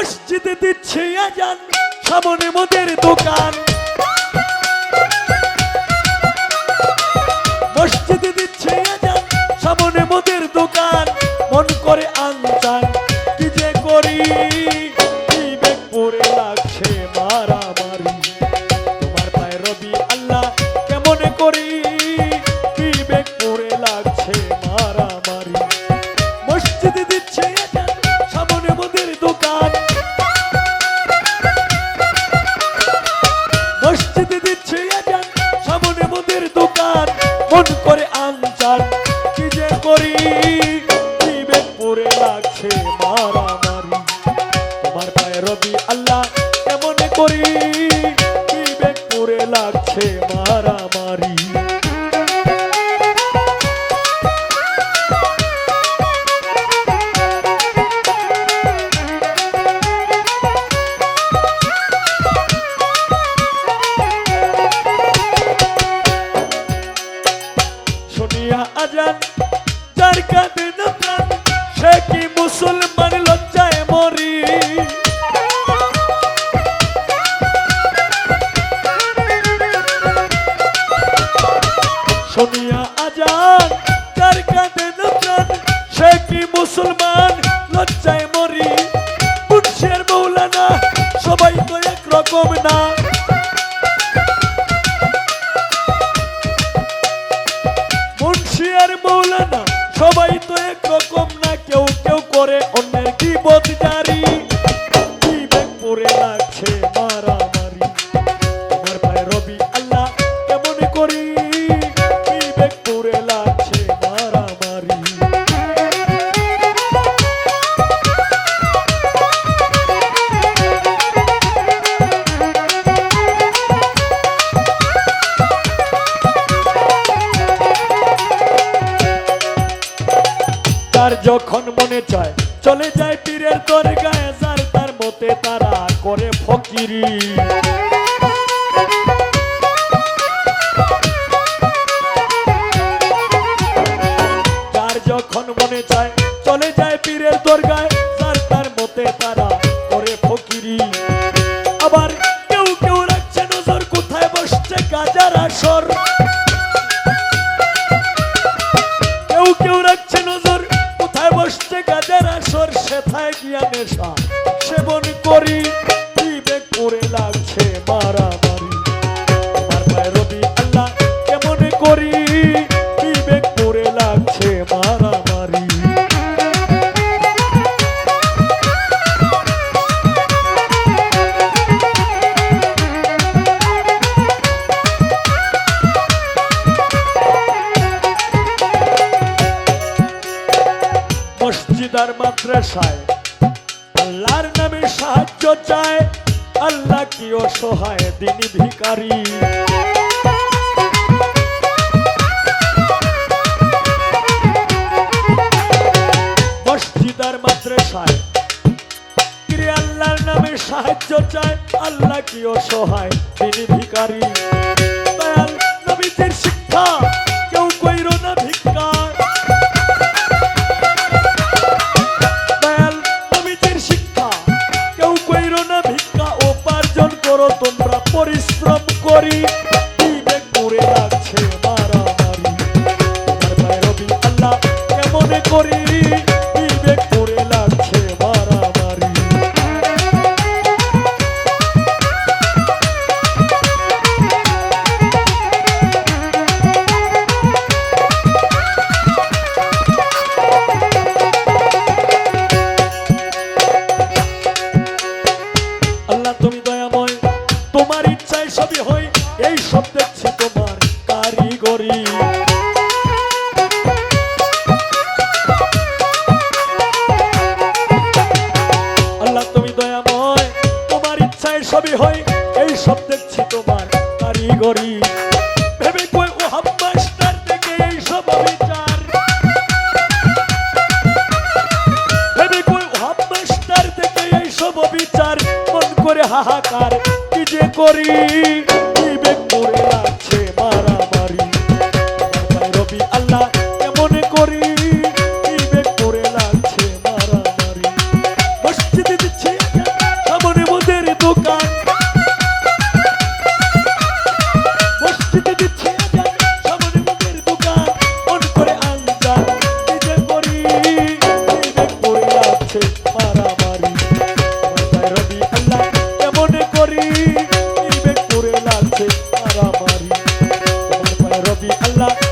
মসজিদে দিচ্ছে আজান সামনে মোদের দোকান। পড়ে লাগছে মারামারি। তোমার পায়ে রবি আল্লাহ কেমন করি বিবেক পড়ে লাগছে মারামারি। আজান মুসলমান লজ্জায় মরি। শুনিয়া আজান যার কাঁদে না সে কি মুসলমান? লজ্জায় মরি। মুন্সের মৌলানা, সবাই তো একরকম না। মুন্সি আর মৌলানা, সবাই তো একরকম না কেউ। করে অন্যের কি জারি তার যখন মনে চায়, চলে যায় পীরের তোর যার যার যখন মনে চায়, চলে যায় পীরের তোর গায়ে যার তার মতে তারা করে ফকিরি। আবার কেউ কেউ রাখছে নজর, কোথায় বসছে গাজার আসর? সেথায় গিয়া নেশা? আর মাদ্রাসায়। আল্লাহর নামে সাহায্য চায়, আল্লাহ কি অসহায় দিনী ভিকারী মসজিদ আর মাদ্রাসায় আল্লাহর নামে সাহায্য চায়, আল্লাহ কি অসহায় দিনী ভিকারী শিক্ষা করি বিবেক করে লাগছে মারামারি। পায়ে রবি আল্লাহ কেমন করি? সবই হয়, এই সব দেখছি তোমার ভেবে কই ও হাম্মাস্টার থেকে এই সব বিচার ভেবে কই ও হাম্মাস্টার থেকে এই সব বিচার মন করে হাহাকার, কি যে করি? করে লাগছে তারা মারি তোমার পায়ে রবি আল্লাহ